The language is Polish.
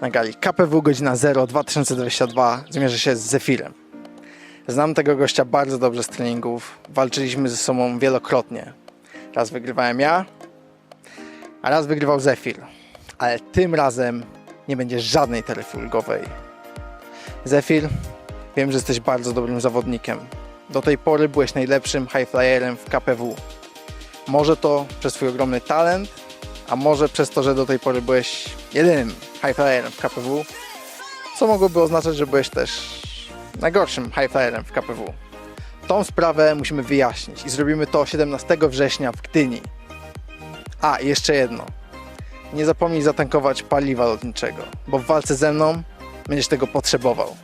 na gali KPW godzina 0 2022 zmierzy się z Zefirem. Znam tego gościa bardzo dobrze z treningów. Walczyliśmy ze sobą wielokrotnie. Raz wygrywałem ja, a raz wygrywał Zefir. Ale tym razem nie będzie żadnej taryfy ulgowej. Zefir, wiem, że jesteś bardzo dobrym zawodnikiem. Do tej pory byłeś najlepszym highflyerem w KPW. Może to przez twój ogromny talent, a może przez to, że do tej pory byłeś jedynym highflyerem w KPW, co mogłoby oznaczać, że byłeś też najgorszym highflyerem w KPW. Tą sprawę musimy wyjaśnić i zrobimy to 17 września w Gdyni. A, jeszcze jedno. Nie zapomnij zatankować paliwa lotniczego, bo w walce ze mną będziesz tego potrzebował.